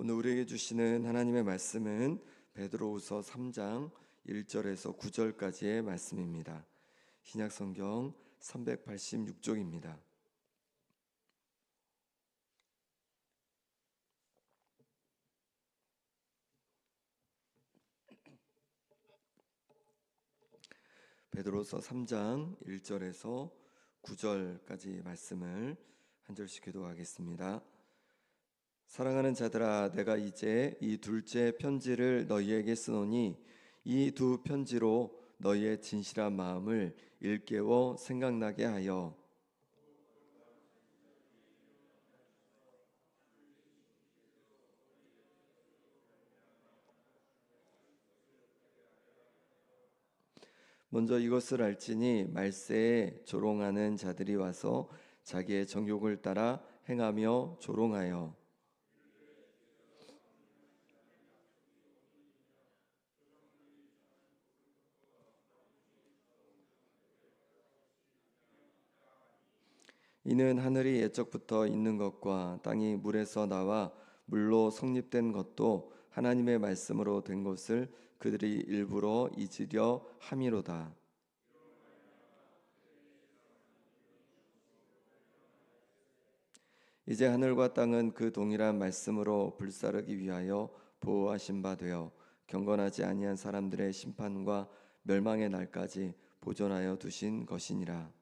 오늘 우리에게 주시는 하나님의 말씀은 베드로후서 3장 1절에서 9절까지의 말씀입니다. 신약 성경 386쪽입니다. 베드로서 3장 1절에서 9절까지 말씀을 한 절씩 기도하겠습니다. 사랑하는 자들아 내가 이제 이 둘째 편지를 너희에게 쓰노니 이 두 편지로 너희의 진실한 마음을 일깨워 생각나게 하여. 먼저 이것을 알지니 말세에 조롱하는 자들이 와서 자기의 정욕을 따라 행하며 조롱하여 이는 하늘이 예적부터 있는 것과 땅이 물에서 나와 물로 성립된 것도 하나님의 말씀으로 된 것을 그들이 일부러 잊으려 함이로다. 이제 하늘과 땅은 그 동일한 말씀으로 불사르기 위하여 보호하신 바 되어 경건하지 아니한 사람들의 심판과 멸망의 날까지 보존하여 두신 것이니라.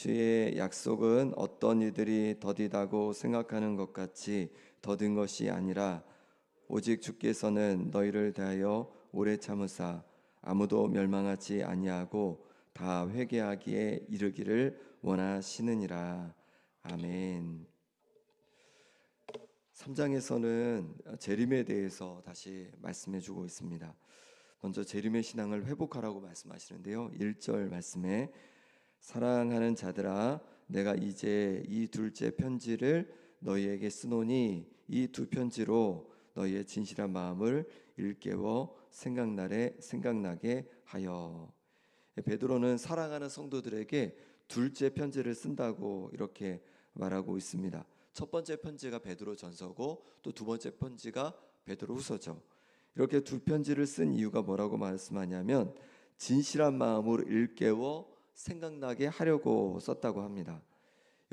주의 약속은 어떤 이들이 더디다고 생각하는 것 같이 더딘 것이 아니라 오직 주께서는 너희를 대하여 오래 참으사 아무도 멸망하지 아니하고 다 회개하기에 이르기를 원하시느니라. 아멘. 3장에서는 재림에 대해서 다시 말씀해 주고 있습니다. 먼저 재림의 신앙을 회복하라고 말씀하시는데요. 1절 말씀에 사랑하는 자들아 내가 이제 이 둘째 편지를 너희에게 쓰노니 이 두 편지로 너희의 진실한 마음을 일깨워 생각나래 생각나게 하여 베드로는 사랑하는 성도들에게 둘째 편지를 쓴다고 이렇게 말하고 있습니다. 첫 번째 편지가 베드로 전서고 또 두 번째 편지가 베드로 후서죠. 이렇게 두 편지를 쓴 이유가 뭐라고 말씀하냐면 진실한 마음으로 일깨워 생각나게 하려고 썼다고 합니다.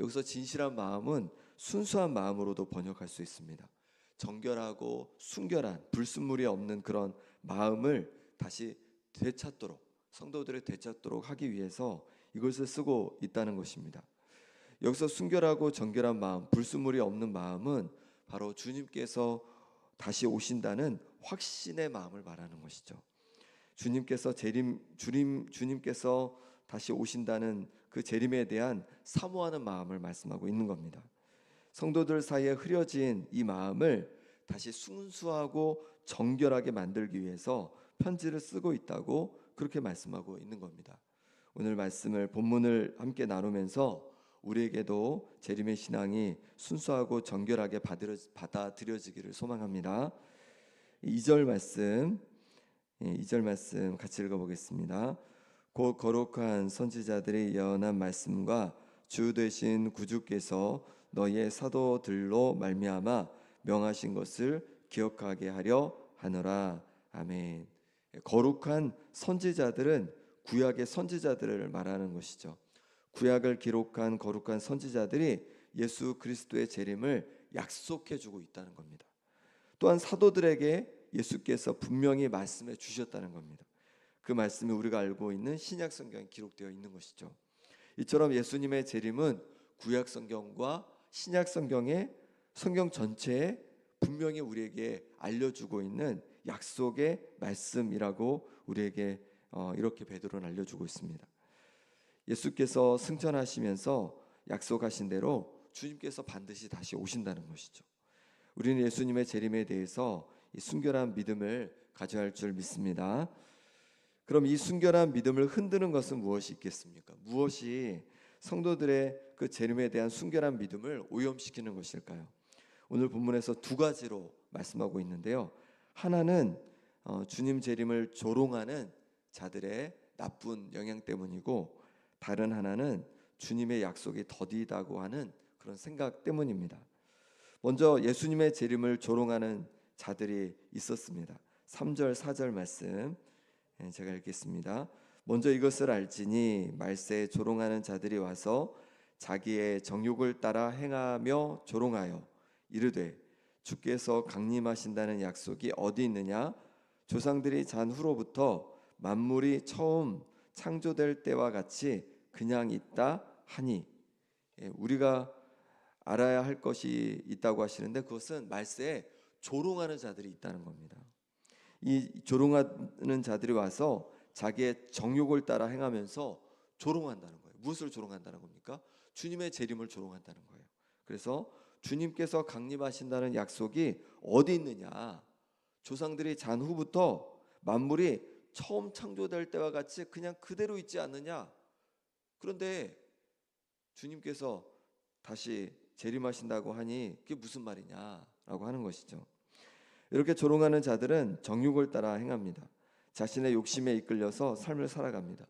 여기서 진실한 마음은 순수한 마음으로도 번역할 수 있습니다. 정결하고 순결한 불순물이 없는 그런 마음을 다시 되찾도록 성도들을 되찾도록 하기 위해서 이것을 쓰고 있다는 것입니다. 여기서 순결하고 정결한 마음, 불순물이 없는 마음은 바로 주님께서 다시 오신다는 확신의 마음을 말하는 것이죠. 주님께서 재림 주님 주님께서 다시 오신다는 그 재림에 대한 사모하는 마음을 말씀하고 있는 겁니다. 성도들 사이에 흐려진 이 마음을 다시 순수하고 정결하게 만들기 위해서 편지를 쓰고 있다고 그렇게 말씀하고 있는 겁니다. 오늘 말씀을 본문을 함께 나누면서 우리에게도 재림의 신앙이 순수하고 정결하게 받아들여지기를 소망합니다. 2절 말씀 2절 말씀 같이 읽어 보겠습니다. 곧 거룩한 선지자들의 예언한 말씀과 주 되신 구주께서 너희의 사도들로 말미암아 명하신 것을 기억하게 하려 하노라 아멘. 거룩한 선지자들은 구약의 선지자들을 말하는 것이죠. 구약을 기록한 거룩한 선지자들이 예수 그리스도의 재림을 약속해 주고 있다는 겁니다. 또한 사도들에게 예수께서 분명히 말씀해 주셨다는 겁니다. 그 말씀이 우리가 알고 있는 신약 성경에 기록되어 있는 것이죠. 이처럼 예수님의 재림은 구약 성경과 신약 성경의 성경 전체에 분명히 우리에게 알려주고 있는 약속의 말씀이라고 우리에게 어, 이렇게 베드로는 알려주고 있습니다. 예수께서 승천하시면서 약속하신 대로 주님께서 반드시 다시 오신다는 것이죠. 우리는 예수님의 재림에 대해서 순결한 믿음을 가져야 할 줄 믿습니다. 그럼 이 순결한 믿음을 흔드는 것은 무엇이 있겠습니까? 무엇이 성도들의 그 재림에 대한 순결한 믿음을 오염시키는 것일까요? 오늘 본문에서 두 가지로 말씀하고 있는데요. 하나는 어, 주님 재림을 조롱하는 자들의 나쁜 영향 때문이고 다른 하나는 주님의 약속이 더디다고 하는 그런 생각 때문입니다. 먼저 예수님의 재림을 조롱하는 자들이 있었습니다. 3절 4절 말씀 예, 제가 읽겠습니다. 먼저 이것을 알지니 말세에 조롱하는 자들이 와서 자기의 정욕을 따라 행하며 조롱하여 이르되 주께서 강림하신다는 약속이 어디 있느냐 조상들이 잔 후로부터 만물이 처음 창조될 때와 같이 그냥 있다 하니 예, 우리가 알아야 할 것이 있다고 하시는데 그것은 말세에 조롱하는 자들이 있다는 겁니다. 이 조롱하는 자들이 와서 자기의 정욕을 따라 행하면서 조롱한다는 거예요. 무엇을 조롱한다는 겁니까? 주님의 재림을 조롱한다는 거예요. 그래서 주님께서 강림하신다는 약속이 어디 있느냐? 조상들이 잔 후부터 만물이 처음 창조될 때와 같이 그냥 그대로 있지 않느냐? 그런데 주님께서 다시 재림하신다고 하니 그게 무슨 말이냐라고 하는 것이죠. 이렇게 조롱하는 자들은 정욕을 따라 행합니다. 자신의 욕심에 이끌려서 삶을 살아갑니다.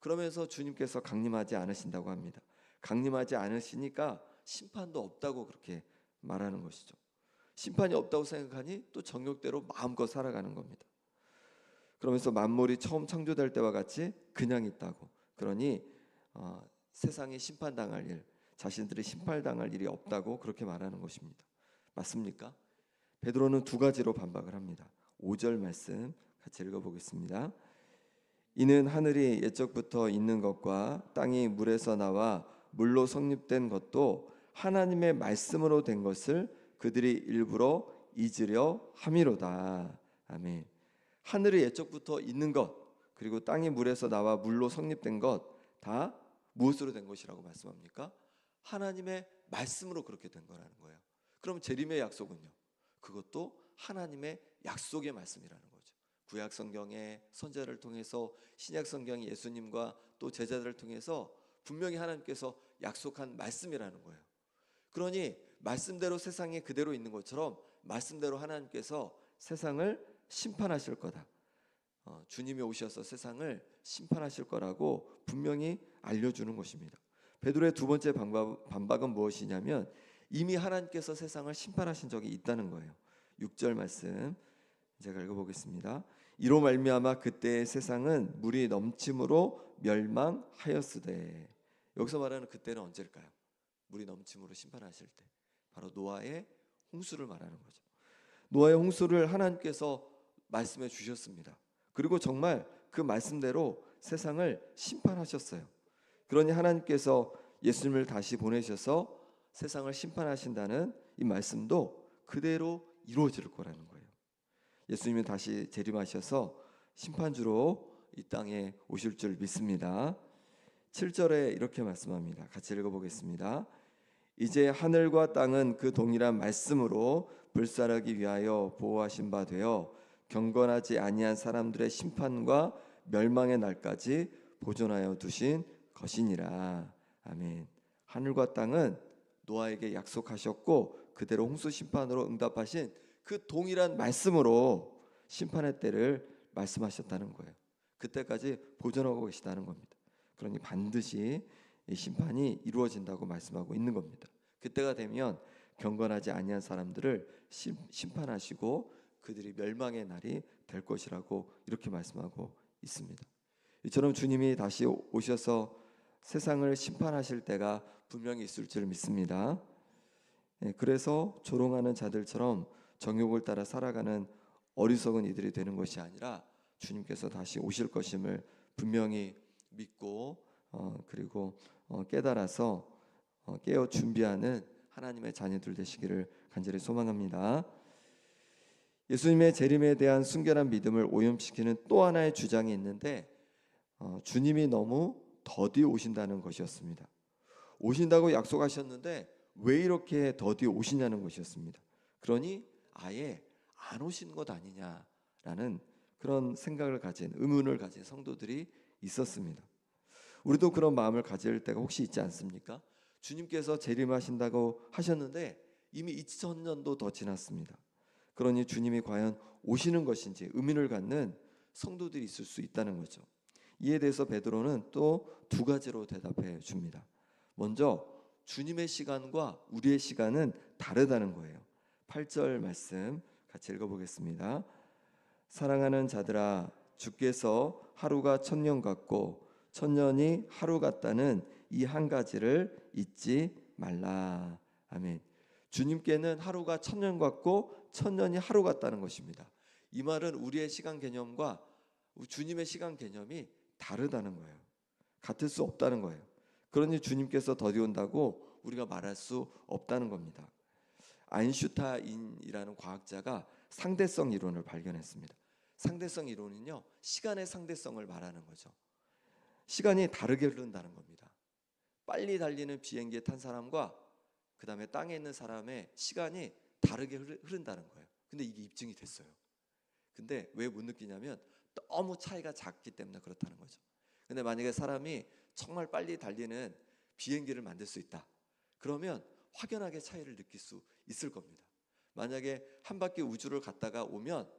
그러면서 주님께서 강림하지 않으신다고 합니다. 강림하지 않으시니까 심판도 없다고 그렇게 말하는 것이죠. 심판이 없다고 생각하니 또 정욕대로 마음껏 살아가는 겁니다. 그러면서 만물이 처음 창조될 때와 같이 그냥 있다고. 그러니 어, 세상에 심판당할 일, 자신들이 심판당할 일이 없다고 그렇게 말하는 것입니다. 맞습니까? 베드로는 두 가지로 반박을 합니다. 5절 말씀 같이 읽어 보겠습니다. 이는 하늘이 옛적부터 있는 것과 땅이 물에서 나와 물로 성립된 것도 하나님의 말씀으로 된 것을 그들이 일부러 잊으려 함이로다. 아멘. 하늘이 옛적부터 있는 것 그리고 땅이 물에서 나와 물로 성립된 것 다 무엇으로 된 것이라고 말씀합니까? 하나님의 말씀으로 그렇게 된 거라는 거예요. 그럼 재림의 약속은요? 그것도 하나님의 약속의 말씀이라는 거죠. 구약 성경의 선자를 통해서 신약 성경의 예수님과 또 제자들을 통해서 분명히 하나님께서 약속한 말씀이라는 거예요. 그러니 말씀대로 세상에 그대로 있는 것처럼 말씀대로 하나님께서 세상을 심판하실 거다. 어, 주님이 오셔서 세상을 심판하실 거라고 분명히 알려주는 것입니다. 베드로의 두 번째 반박, 반박은 무엇이냐면 이미 하나님께서 세상을 심판하신 적이 있다는 거예요. 6절 말씀 제가 읽어보겠습니다. 이로 말미암아 그때의 세상은 물이 넘침으로 멸망하였으되 여기서 말하는 그때는 언제일까요? 물이 넘침으로 심판하실 때 바로 노아의 홍수를 말하는 거죠. 노아의 홍수를 하나님께서 말씀해 주셨습니다. 그리고 정말 그 말씀대로 세상을 심판하셨어요. 그러니 하나님께서 예수님을 다시 보내셔서 세상을 심판하신다는 이 말씀도 그대로 이루어질 거라는 거예요. 예수님이 다시 재림하셔서 심판주로 이 땅에 오실 줄 믿습니다. 7절에 이렇게 말씀합니다. 같이 읽어보겠습니다. 이제 하늘과 땅은 그 동일한 말씀으로 불살하기 위하여 보호하신 바 되어 경건하지 아니한 사람들의 심판과 멸망의 날까지 보존하여 두신 것이니라. 아멘. 하늘과 땅은 노아에게 약속하셨고 그대로 홍수 심판으로 응답하신 그 동일한 말씀으로 심판의 때를 말씀하셨다는 거예요. 그때까지 보존하고 계시다는 겁니다. 그러니 반드시 이 심판이 이루어진다고 말씀하고 있는 겁니다. 그때가 되면 경건하지 아니한 사람들을 심, 심판하시고 그들이 멸망의 날이 될 것이라고 이렇게 말씀하고 있습니다. 이처럼 주님이 다시 오셔서 세상을 심판하실 때가 분명히 있을 줄 믿습니다. 예, 그래서 조롱하는 자들처럼 정욕을 따라 살아가는 어리석은 이들이 되는 것이 아니라 주님께서 다시 오실 것임을 분명히 믿고 어, 그리고 어, 깨달아서 어, 깨어 준비하는 하나님의 자녀들 되시기를 간절히 소망합니다. 예수님의 재림에 대한 순결한 믿음을 오염시키는 또 하나의 주장이 있는데 어, 주님이 너무 더디 오신다는 것이었습니다. 오신다고 약속하셨는데 왜 이렇게 더디 오시냐는 것이었습니다. 그러니 아예 안 오신 것 아니냐라는 그런 생각을 가진 의문을 가진 성도들이 있었습니다. 우리도 그런 마음을 가질 때가 혹시 있지 않습니까? 주님께서 재림하신다고 하셨는데 이미 2000년도 더 지났습니다. 그러니 주님이 과연 오시는 것인지 의문을 갖는 성도들이 있을 수 있다는 거죠. 이에 대해서 베드로는 또 두 가지로 대답해 줍니다. 먼저 주님의 시간과 우리의 시간은 다르다는 거예요. 8절 말씀 같이 읽어보겠습니다. 사랑하는 자들아 주께서 하루가 천년 같고 천년이 하루 같다는 이 한 가지를 잊지 말라. 아멘. 주님께는 하루가 천년 같고 천년이 하루 같다는 것입니다. 이 말은 우리의 시간 개념과 주님의 시간 개념이 다르다는 거예요. 같을 수 없다는 거예요. 그러니 주님께서 더디 온다고 우리가 말할 수 없다는 겁니다. 아인슈타인이라는 과학자가 상대성 이론을 발견했습니다. 상대성 이론은요 시간의 상대성을 말하는 거죠. 시간이 다르게 흐른다는 겁니다. 빨리 달리는 비행기에 탄 사람과 그 다음에 땅에 있는 사람의 시간이 다르게 흐른다는 거예요. 근데 이게 입증이 됐어요. 근데 왜 못 느끼냐면 너무 차이가 작기 때문에 그렇다는 거죠. 근데 만약에 사람이 정말 빨리 달리는 비행기를 만들 수 있다. 그러면 확연하게 차이를 느낄 수 있을 겁니다. 만약에 한 바퀴 우주를 갔다가 오면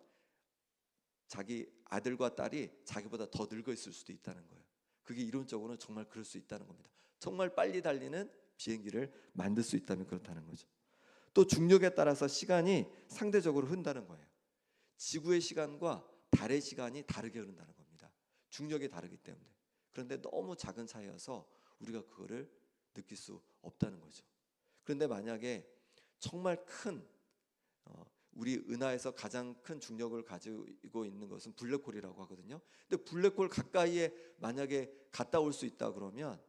자기 아들과 딸이 자기보다 더 늙어 있을 수도 있다는 거예요. 그게 이론적으로는 정말 그럴 수 있다는 겁니다. 정말 빨리 달리는 비행기를 만들 수 있다면 그렇다는 거죠. 또 중력에 따라서 시간이 상대적으로 흐른다는 거예요. 지구의 시간과 달의 시간이 다르게 흐른다는 겁니다. 중력이 다르기 때문에. 그런데 너무 작은 차이여서 우리가 그거를 느낄 수 없다는 거죠. 그런데 만약에 정말 큰 어, 우리 은하에서 가장 큰 중력을 가지고 있는 것은 블랙홀이라고 하거든요. 근데 블랙홀 가까이에 만약에 갔다 올 수 있다 그러면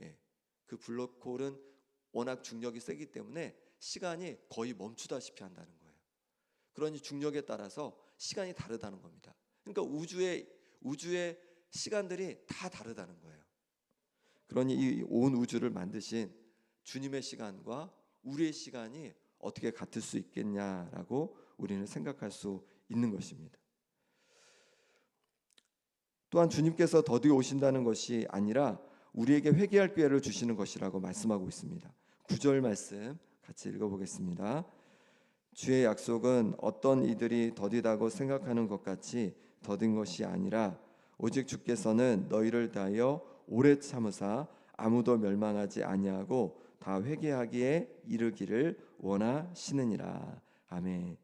예, 그 블랙홀은 워낙 중력이 세기 때문에 시간이 거의 멈추다시피 한다는 거예요. 그러니 중력에 따라서 시간이 다르다는 겁니다. 그러니까 우주의 우주의 시간들이 다 다르다는 거예요. 그러니 이 온 우주를 만드신 주님의 시간과 우리의 시간이 어떻게 같을 수 있겠냐라고 우리는 생각할 수 있는 것입니다. 또한 주님께서 더디 오신다는 것이 아니라 우리에게 회개할 기회를 주시는 것이라고 말씀하고 있습니다. 9절 말씀 같이 읽어보겠습니다. 주의 약속은 어떤 이들이 더디다고 생각하는 것 같이 더딘 것이 아니라 오직 주께서는 너희를 다하여 오래 참으사 아무도 멸망하지 아니하고 다 회개하기에 이르기를 원하시느니라. 아멘.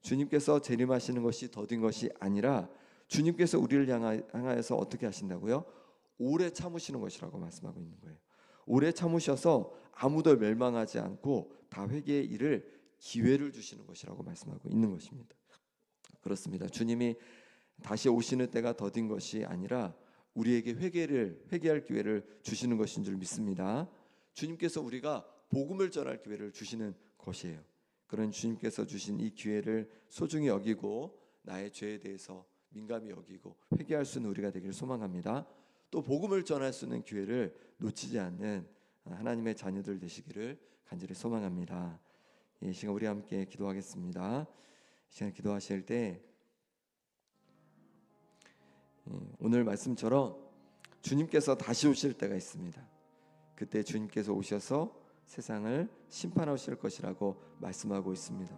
주님께서 재림하시는 것이 더딘 것이 아니라 주님께서 우리를 향하- 향하여서 어떻게 하신다고요? 오래 참으시는 것이라고 말씀하고 있는 거예요. 오래 참으셔서 아무도 멸망하지 않고 다 회개의 일을 기회를 주시는 것이라고 말씀하고 있는 것입니다. 그렇습니다. 주님이 다시 오시는 때가 더딘 것이 아니라 우리에게 회개를 회개할 기회를 주시는 것인 줄 믿습니다. 주님께서 우리가 복음을 전할 기회를 주시는 것이에요. 그런 주님께서 주신 이 기회를 소중히 여기고 나의 죄에 대해서 민감히 여기고 회개할 수 있는 우리가 되기를 소망합니다. 또 복음을 전할 수 있는 기회를 놓치지 않는 하나님의 자녀들 되시기를 간절히 소망합니다. 이 시간 우리 함께 기도하겠습니다. 이 시간 기도하실 때 예, 오늘 말씀처럼 주님께서 다시 오실 때가 있습니다. 그때 주님께서 오셔서 세상을 심판하실 것이라고 말씀하고 있습니다.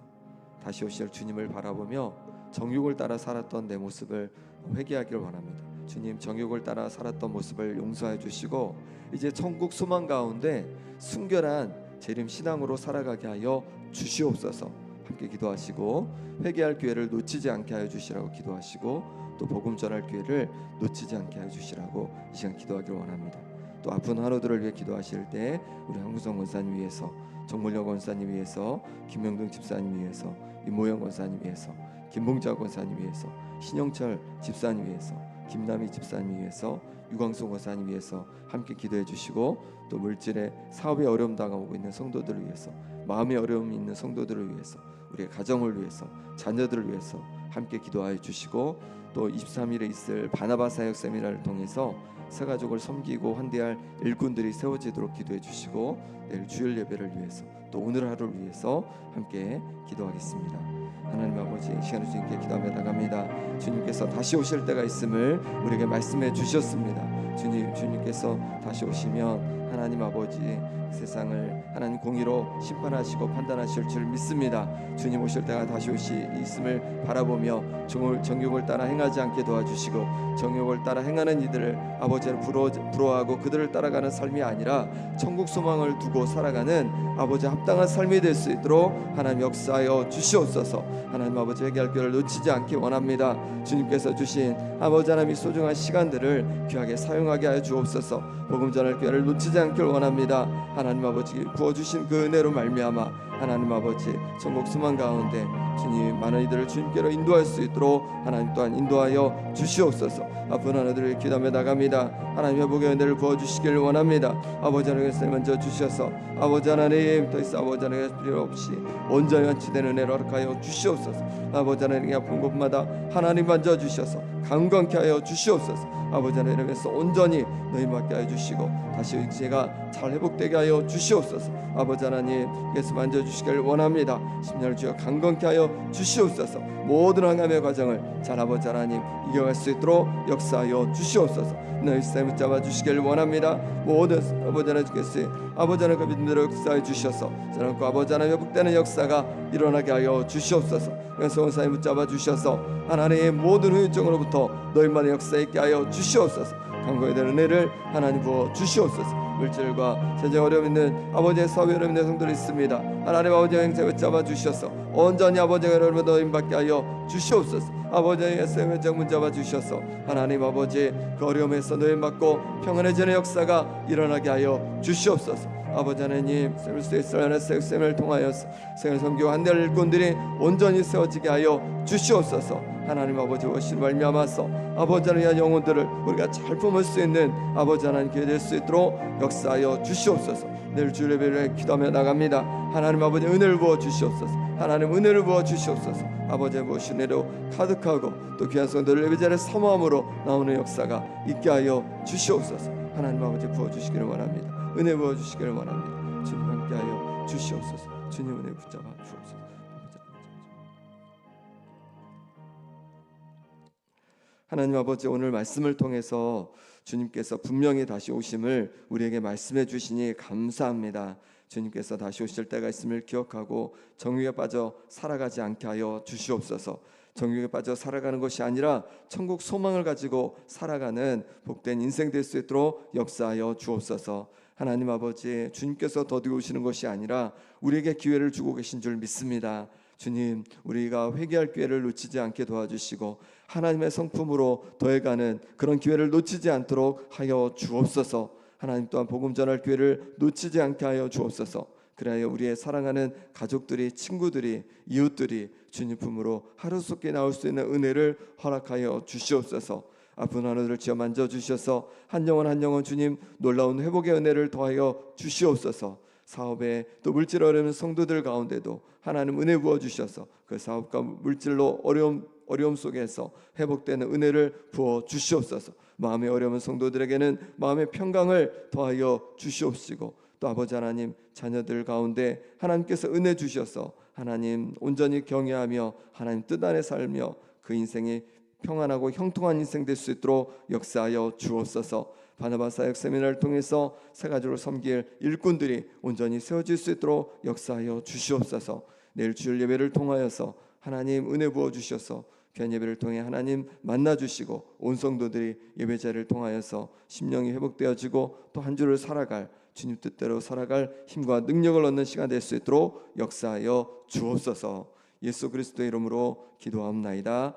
다시 오실 주님을 바라보며 정욕을 따라 살았던 내 모습을 회개하기를 원합니다. 주님 정욕을 따라 살았던 모습을 용서해 주시고 이제 천국 소망 가운데 순결한 재림 신앙으로 살아가게 하여 주시옵소서. 함께 기도하시고 회개할 기회를 놓치지 않게 하여 주시라고 기도하시고 또 복음 전할 기회를 놓치지 않게 하여 주시라고 이 시간 기도하기를 원합니다. 또 아픈 하루들을 위해 기도하실 때 우리 한구성 권사님 위해서 정물영 권사님 위해서 김명동 집사님 위해서 이모영 권사님 위해서 김봉자 권사님 위해서 신영철 집사님 위해서 김남희 집사님 위해서 유광수 권사님 위해서 함께 기도해 주시고 또 물질의 사업에 어려움 당하고 있는 성도들을 위해서 마음의 어려움이 있는 성도들을 위해서 우리의 가정을 위해서 자녀들을 위해서 함께 기도하여 주시고 또 23일에 있을 바나바 사역 세미나를 통해서 새 가족을 섬기고 환대할 일꾼들이 세워지도록 기도해 주시고 내일 주일 예배를 위해서 또 오늘 하루를 위해서 함께 기도하겠습니다. 하나님 아버지 이 시간을 주님께 기도하며 나갑니다. 주님께서 다시 오실 때가 있음을 우리에게 말씀해 주셨습니다. 주님 주님께서 다시 오시면 하나님 아버지 세상을 하나님 공의로 심판하시고 판단하실 줄 믿습니다. 주님 오실 때가 다시 오시 있음을 바라보며 정을 정욕을 따라 행하지 않게 도와주시고 정욕을 따라 행하는 이들을 아버지를 부러, 부러워하고 그들을 따라가는 삶이 아니라 천국 소망을 두고 살아가는 아버지 합당한 삶이 될 수 있도록 하나님 역사하여 주시옵소서. 하나님 아버지 회개할 길을 놓치지 않기 원합니다. 주님께서 주신 아버지 하나님이 소중한 시간들을 귀하게 사용하게 하여 주옵소서. 복음 전할 기회를 놓치지 않길 원합니다. 하나님 아버지 부어 주신 그 은혜로 말미암아 하나님 아버지 천국 소망 가운데 주님 많은 이들을 주님께로 인도할 수 있도록 하나님 또한 인도하여 주시옵소서. 아픈 하나들을 기도하며 나갑니다. 하나님 회복의 은혜를 부어 주시길 원합니다. 아버지 하나님께서 먼저 주셔서 아버지 하나님 더 이상 아버지 하나님 필요 없이 온전히 완치된 은혜를 허락하여 주시옵소서. 아버지 하나님 아픈 곳마다 하나님 만져 주셔서 강건케 하여 주시옵소서. 아버지 하나님께서 온전히 너희 맡게 하여 주시고 다시 제가 잘 회복되게 하여 주시옵소서. 아버지 하나님께서 만져 주시길 원합니다. 심령을 주여 강건케 하여 주시옵소서. 모든 항암의 과정을 잘 아버지 하나님 이겨갈 수 있도록 역사하여 주시옵소서. 너희 삶을 잡아 주시길 원합니다. 모든 아버지 하나님께서 아버지 하나님 그 믿음대로 역사해 주셔서 저는 그 아버지 하나님 회복되는 역사가 일어나게 하여 주시옵소서. 그래서 온 삶을 잡아 주셔서 하나님의 모든 후유증으로부터 너희만의 역사 있게 하여 주시옵소서. 강구에 대한 은혜를 하나님 부어 주시옵소서. 물질과 세상 어려움 있는 아버지의 사회 어려움 있는 성들이 있습니다. 하나님 아버지의 행세를 잡아 주셔서 온전히 아버지의 여러분 너희 받게 하여 주시옵소서. 아버지의 SM의 정문 잡아 주셔서 하나님 아버지 그 어려움에서 너희 받고 평안해지는 역사가 일어나게 하여 주시옵소서. 아버지 하나님 세르스에스라는 섹셈을 통하여서 생을 섬기고 한대를 일꾼들이 온전히 세워지게 하여 주시옵소서. 하나님 아버지 오신 말미암아서 아버지 하나님 영혼들을 우리가 잘 품을 수 있는 아버지 하나님 기회 수 있도록 역사하여 주시옵소서. 내일 주 예배를 기도하며 나갑니다. 하나님 아버지 은혜를 부어 주시옵소서. 하나님 은혜를 부어 주시옵소서. 아버지의 무엇이 내로 가득하고 또 귀한 성도를 예배자를 사모함으로 나오는 역사가 있게 하여 주시옵소서. 하나님 아버지 부어 주시기를 원합니다. 은혜 부어 주시기를 원합니다. 주님 함께하여 주시옵소서. 주님 은혜 붙잡아 주옵소서. 하나님 아버지 오늘 말씀을 통해서 주님께서 분명히 다시 오심을 우리에게 말씀해 주시니 감사합니다. 주님께서 다시 오실 때가 있음을 기억하고 정욕에 빠져 살아가지 않게 하여 주시옵소서. 정욕에 빠져 살아가는 것이 아니라 천국 소망을 가지고 살아가는 복된 인생 될 수 있도록 역사하여 주옵소서. 하나님 아버지 주님께서 더디게 오시는 것이 아니라 우리에게 기회를 주고 계신 줄 믿습니다. 주님, 우리가 회개할 기회를 놓치지 않게 도와주시고 하나님의 성품으로 더해가는 그런 기회를 놓치지 않도록 하여 주옵소서. 하나님 또한 복음 전할 기회를 놓치지 않게 하여 주옵소서. 그래야 우리의 사랑하는 가족들이 친구들이 이웃들이 주님 품으로 하루속히 나올 수 있는 은혜를 허락하여 주시옵소서. 아픈 하늘을 지어 만져 주셔서 한 영혼 한 영혼 주님 놀라운 회복의 은혜를 더하여 주시옵소서. 사업에 또 물질 어려운 성도들 가운데도 하나님 은혜 부어 주셔서 그 사업과 물질로 어려움 어려움 속에서 회복되는 은혜를 부어 주시옵소서. 마음의 어려운 성도들에게는 마음의 평강을 더하여 주시옵시고 또 아버지 하나님 자녀들 가운데 하나님께서 은혜 주셔서 하나님 온전히 경외하며 하나님 뜻 안에 살며 그 인생이 평안하고 형통한 인생 될 수 있도록 역사하여 주옵소서. 바나바 사역 세미나를 통해서 세 가지로 섬길 일꾼들이 온전히 세워질 수 있도록 역사하여 주시옵소서. 내일 주일 예배를 통하여서 하나님 은혜 부어 주셔서 귀한 예배를 통해 하나님 만나 주시고 온 성도들이 예배 자리를 통하여서 심령이 회복되어지고 또 한 주를 살아갈 주님 뜻대로 살아갈 힘과 능력을 얻는 시간 될 수 있도록 역사하여 주옵소서. 예수 그리스도의 이름으로 기도하옵나이다.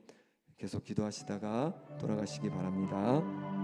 계속 기도하시다가 돌아가시기 바랍니다.